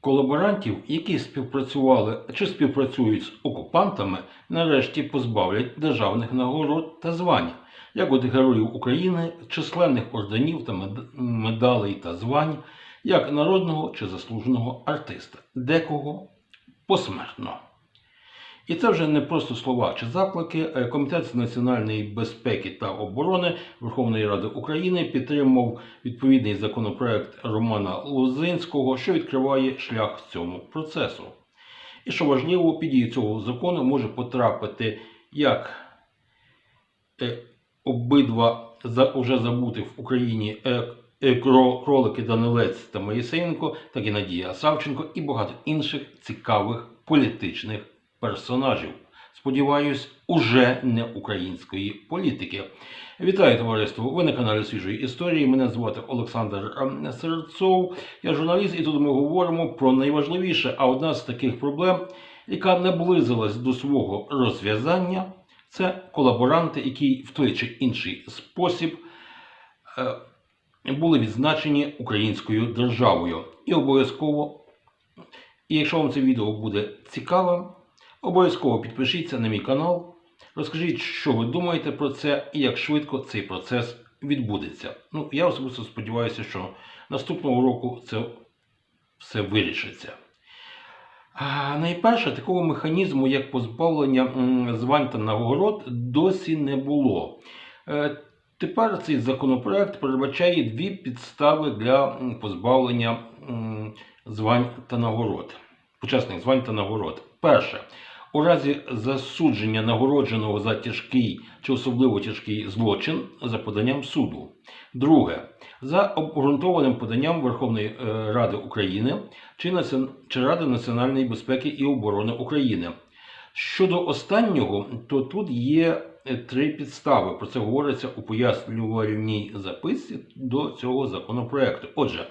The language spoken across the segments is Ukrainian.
Колаборантів, які співпрацювали чи співпрацюють з окупантами, нарешті позбавлять державних нагород та звань, як от Героїв України, численних орденів та мед- медалей та звань, як народного чи заслуженого артиста, декого посмертно. І це вже не просто слова чи заклики. Е, Комітет з національної безпеки та оборони Верховної Ради України підтримав відповідний законопроект Романа Лозинського, що відкриває шлях цьому процесу. І що важливо, під дію цього закону може потрапити як е, обидва уже забутих в Україні е, кро- кролики Данилець та Моїсеєнко, так і Надія Савченко і багато інших цікавих політичних персонажів. Сподіваюсь, уже не української політики. Вітаю товариство! Ви на каналі Свіжої історії. Мене звати Олександр ем, Серцов. Я журналіст, і тут ми говоримо про найважливіше. А одна з таких проблем, яка наблизилась до свого розв'язання, це колаборанти, які в той чи інший спосіб е, були відзначені українською державою. І обов'язково, і якщо вам це відео буде цікавим, обов'язково підпишіться на мій канал. Розкажіть, що ви думаєте про це і як швидко цей процес відбудеться. Ну, я особисто сподіваюся, що наступного року це все вирішиться. А, найперше, такого механізму, як позбавлення звань та нагород, досі не було. Е, Тепер цей законопроект передбачає дві підстави для позбавлення звань та нагород, почесних звань та нагород. Перше, у разі засудження нагородженого за тяжкий чи особливо тяжкий злочин за поданням суду. Друге, за обґрунтованим поданням Верховної е, Ради України чи, націон... чи Ради національної безпеки і оборони України. Щодо останнього, то тут є е, три підстави. Про це говориться у пояснювальній записці до цього законопроекту. Отже,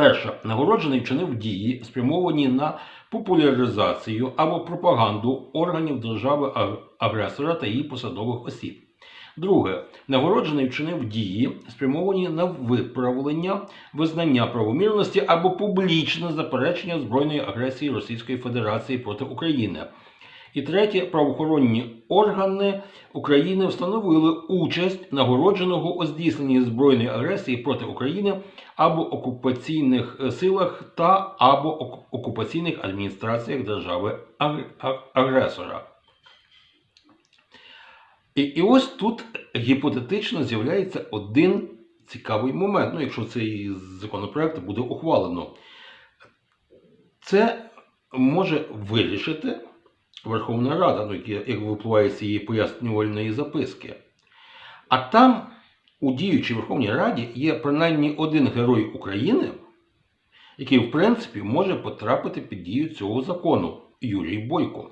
перше, нагороджений вчинив дії, спрямовані на популяризацію або пропаганду органів держави-агресора та її посадових осіб. Друге, нагороджений вчинив дії, спрямовані на виправлення, визнання правомірності або публічне заперечення збройної агресії Російської Федерації проти України. І третє, правоохоронні органи України встановили участь нагородженого у здійсненні збройної агресії проти України або окупаційних е, силах та або окупаційних адміністраціях держави агресора. І, і ось тут гіпотетично з'являється один цікавий момент, ну, якщо цей законопроект буде ухвалено. Це може вирішити Верховна Рада, ну, як, випливає з цієї пояснювальної записки. А там у діючій Верховній Раді є принаймні один герой України, який, в принципі, може потрапити під дію цього закону Юрій Бойко.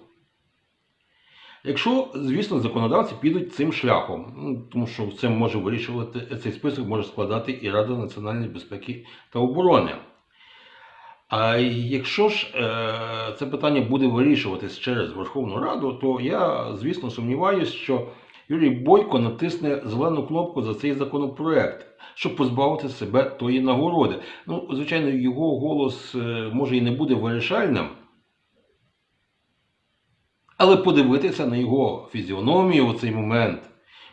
Якщо, звісно, законодавці підуть цим шляхом, ну, тому що це може вирішувати, цей список може складати і Рада національної безпеки та оборони. А якщо ж е, це питання буде вирішуватись через Верховну Раду, то я, звісно, сумніваюся, що Юрій Бойко натисне зелену кнопку за цей законопроект, щоб позбавити себе тої нагороди. Ну, звичайно, його голос е, може і не буде вирішальним, але подивитися на його фізіономію у цей момент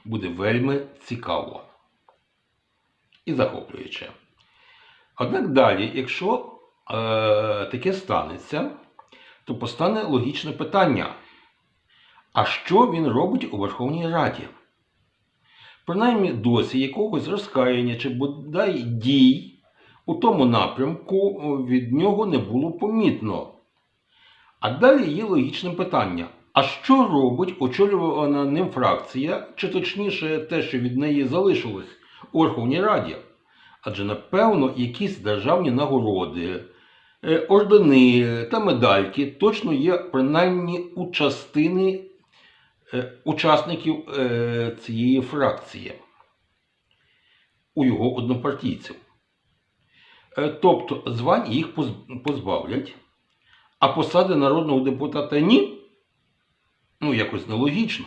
буде вельми цікаво і захоплююче. Однак далі, якщо таке станеться, то постане логічне питання: а що він робить у Верховній Раді? Принаймні досі якогось розкаяння чи бодай дій у тому напрямку від нього не було помітно. А далі є логічне питання: а що робить очолювана ним фракція, чи точніше те, що від неї залишилось у Верховній Раді? Адже, напевно, якісь державні нагороди, е, ордени та медальки точно є принаймні у частини е, учасників е, цієї фракції, у його однопартійців. Е, Тобто звань їх позбавлять, а посади народного депутата ні. Ну, якось нелогічно.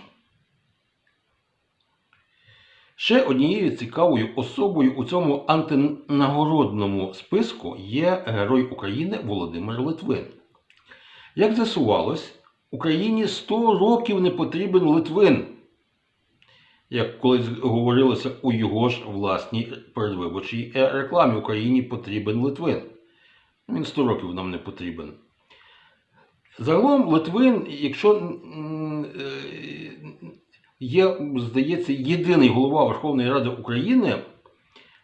Ще однією цікавою особою у цьому антинагородному списку є Герой України Володимир Литвин. Як з'ясувалось, Україні 100 років не потрібен Литвин, як колись говорилося у його ж власній передвиборчій е, рекламі Україні потрібен Литвин. Він 100 років нам не потрібен. Загалом Литвин, якщо є, здається, єдиний голова Верховної Ради України,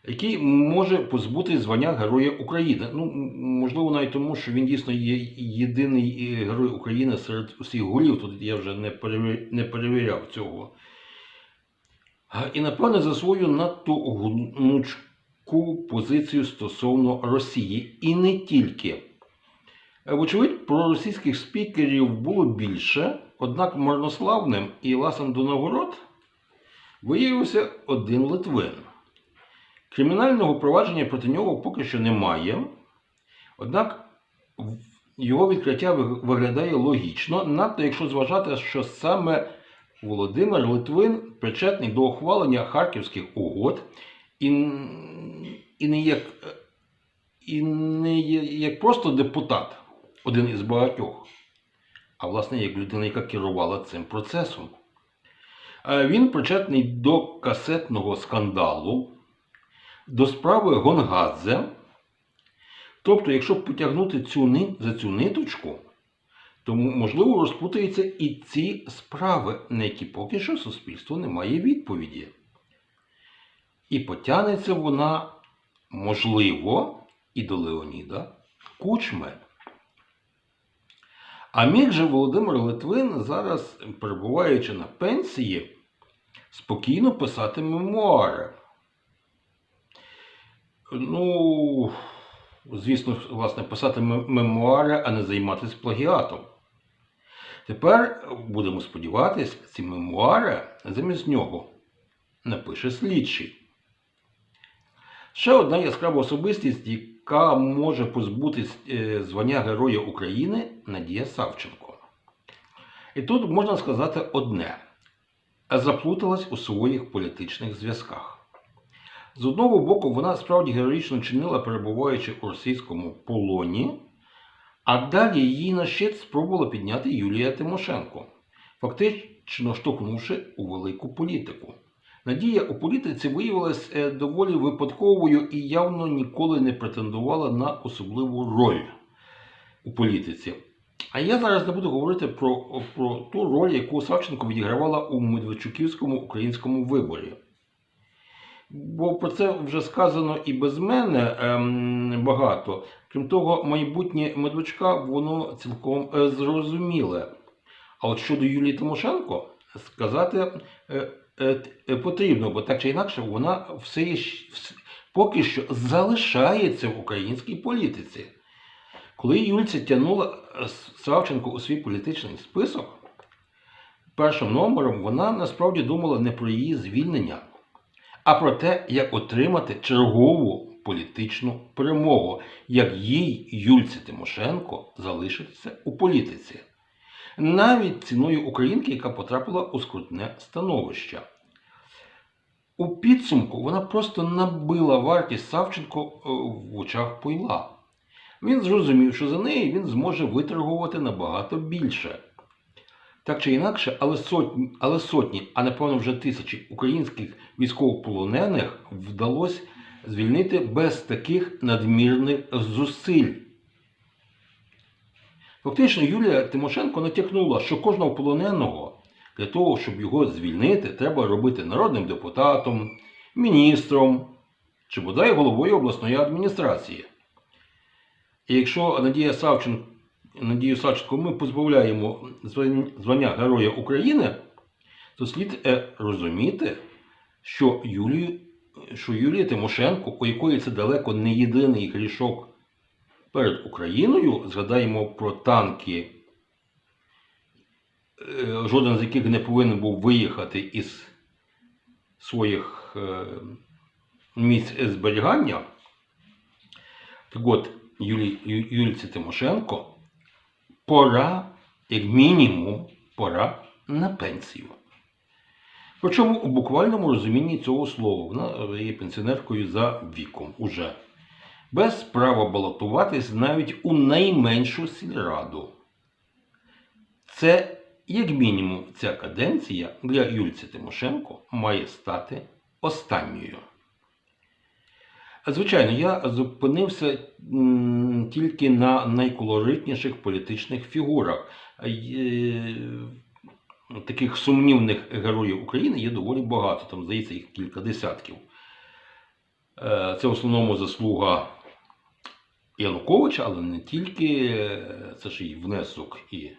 який може позбути звання Героя України. Ну, можливо, навіть тому, що він дійсно є єдиний е, герой України серед усіх голів. Тут я вже не, перевір... не перевіряв цього. І, напевне, за свою надто гнучку позицію стосовно Росії. І не тільки. Е, Вочевидь, про російських спікерів було більше, однак марнославним і ласом до нагород виявився один Литвин. Кримінального провадження проти нього поки що немає, однак його відкриття виглядає логічно, надто якщо зважати, що саме Володимир Литвин причетний до ухвалення Харківських угод і, і не як, і не як просто депутат, один із багатьох, а власне як людина, яка керувала цим процесом. Він причетний до касетного скандалу, до справи Гонгадзе. Тобто, якщо потягнути цю, за цю ниточку, то можливо розпутаються і ці справи, на які поки що суспільство не має відповіді. І потягнеться вона, можливо, і до Леоніда Кучми. А міг же Володимир Литвин зараз, перебуваючи на пенсії, спокійно писати мемуари. Ну, звісно, власне, писати мемуари, а не займатися плагіатом. Тепер будемо сподіватися, ці мемуари замість нього напише слідчий. Ще одна яскрава особистість, яка може позбутись е, звання Героя України Надія Савченко. І тут можна сказати одне: заплуталась у своїх політичних зв'язках. З одного боку, вона справді героїчно чинила, перебуваючи у російському полоні, а далі її на щит спробувала підняти Юлія Тимошенко, фактично штовхнувши у велику політику. Надія у політиці виявилась е, доволі випадковою і явно ніколи не претендувала на особливу роль у політиці. А я зараз не буду говорити про, про ту роль, яку Савченко відігравала у Медведчуківському українському виборі. Бо про це вже сказано і без мене ем, багато. Крім того, майбутнє Медведчука воно цілком е, зрозуміле. А от щодо Юлії Тимошенко, сказати е, потрібно, бо так чи інакше вона все є щ- вс- поки що залишається в українській політиці. Коли Юльця тягнула е, Савченко у свій політичний список, першим номером вона насправді думала не про її звільнення, а про те, як отримати чергову політичну перемогу, як їй, Юльці Тимошенко, залишитися у політиці. Навіть ціною українки, яка потрапила у скрутне становище. У підсумку вона просто набила вартість Савченко е, в очах Пойла. Він зрозумів, що за неї він зможе виторгувати набагато більше. Так чи інакше, але сотні, але сотні, а напевно вже тисячі українських військовополонених вдалося звільнити без таких надмірних зусиль. Фактично, Юлія Тимошенко натякнула, що кожного полоненого для того, щоб його звільнити, треба робити народним депутатом, міністром чи бодай головою обласної адміністрації. І якщо Надія Савченко, Надію Савченко ми позбавляємо звання Героя України, то слід е, розуміти, що Юлію, що Юлія Тимошенко, у якої це далеко не єдиний грішок перед Україною, згадаємо про танки, е, жоден з яких не повинен був виїхати із своїх е, місць зберігання. Так от, Юлі, Ю- Юльці Тимошенко пора, як мінімум, пора на пенсію. Причому у буквальному розумінні цього слова. Вона є пенсіонеркою за віком уже. Без права балотуватись навіть у найменшу сільраду. Це, як мінімум, ця каденція для Юльці Тимошенко має стати останньою. Звичайно, я зупинився тільки на найколоритніших політичних фігурах. Е, Таких сумнівних героїв України є доволі багато, там, здається, їх кілька десятків. Е, Це в основному заслуга Януковича, але не тільки. Це ж і внесок і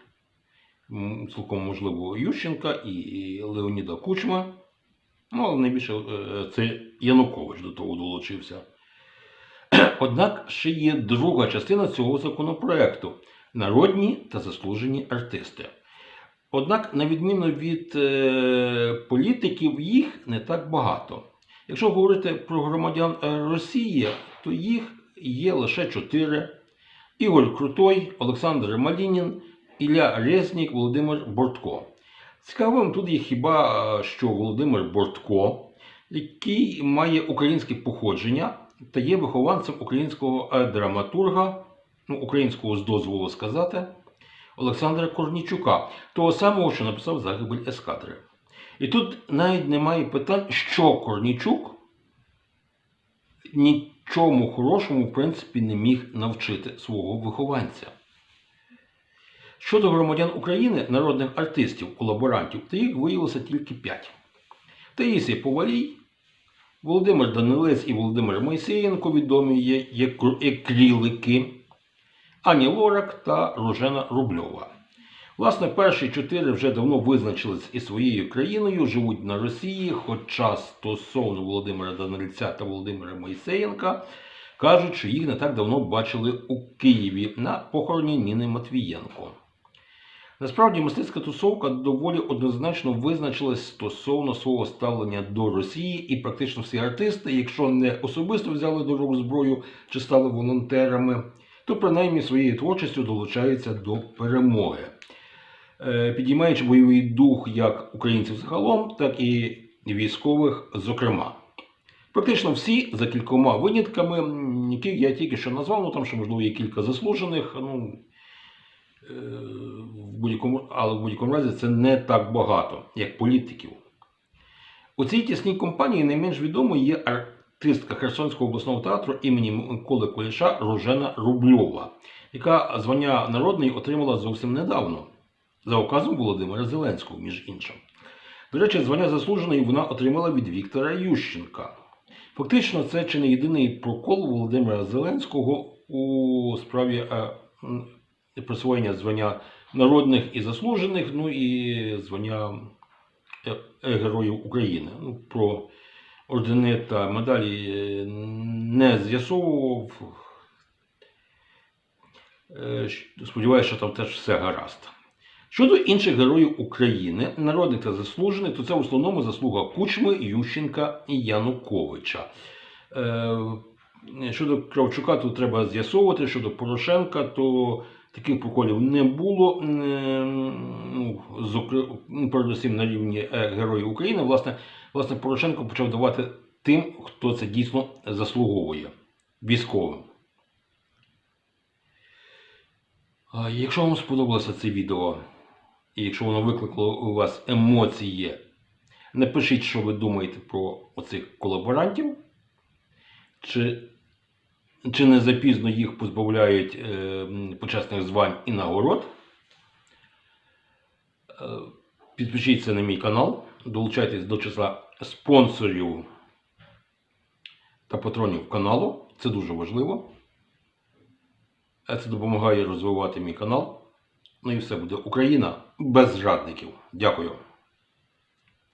цілком можливо Ющенка, і Леоніда Кучма. Ну, але найбільше е, це Янукович до того долучився. Однак ще є друга частина цього законопроекту народні та заслужені артисти. Однак, на відміну від е, політиків, їх не так багато. Якщо говорити про громадян Росії, то їх є лише чотири: Ігор Крутой, Олександр Малінін, Ілля Резнік, Володимир Бортко. Цікавим тут є хіба е, що Володимир Бортко, який має українське походження та є вихованцем українського е, драматурга, ну, українського з дозволу сказати, Олександра Корнічука, того самого, що написав загибель ескадри. І тут навіть немає питань, що Корнічук нічому хорошому, в принципі, не міг навчити свого вихованця. Щодо громадян України, народних артистів, колаборантів, то їх виявилося тільки п'ять. Таїсія Повалій, Володимир Данилець і Володимир Мойсеєнко, відомі є як крілики, Ані Лорак та Рожена Рубльова. Власне, перші чотири вже давно визначились із своєю країною, живуть на Росії, хоча стосовно Володимира Данильця та Володимира Мойсеєнка кажуть, що їх не так давно бачили у Києві на похороні Ніни Матвієнко. Насправді мистецька тусовка доволі однозначно визначилась стосовно свого ставлення до Росії, і практично всі артисти, якщо не особисто взяли до рук зброю чи стали волонтерами, то принаймні своєю творчістю долучаються до перемоги, підіймаючи бойовий дух як українців загалом, так і військових, зокрема. Практично всі за кількома винятками, яких я тільки що назвав, ну там ще можливо є кілька заслужених. Ну, е, в але в будь-якому разі це не так багато, як політиків. У цій тісній компанії найменш відомою є артистка Херсонського обласного театру імені Миколи Куліша Рожена Рубльова, яка звання народної отримала зовсім недавно за указом Володимира Зеленського, між іншим. До речі, звання заслуженої вона отримала від Віктора Ющенка. Фактично, це чи не єдиний прокол Володимира Зеленського у справі е, присвоєння звання народних і заслужених, ну і звання е, е, Героїв України. Ну, про ордени та медалі е, не з'ясовував. Е, Сподіваюся, що там теж все гаразд. Щодо інших героїв України, народних та заслужених, то це в основному заслуга Кучми, Ющенка і Януковича. Е, Щодо Кравчука, тут треба з'ясовувати, щодо Порошенка, то таких проколів не було. Ну, передусім на рівні е, Героїв України. Власне, власне, Порошенко почав давати тим, хто це дійсно заслуговує військовим. Якщо вам сподобалося це відео, і якщо воно викликало у вас емоції, напишіть, що ви думаєте про оцих колаборантів, чи, чи не запізно їх позбавляють е, почесних звань і нагород. Е, Підпишіться на мій канал, долучайтесь до числа спонсорів та патронів каналу. Це дуже важливо. Це допомагає розвивати мій канал. Ну і все буде Україна без жадників. Дякую.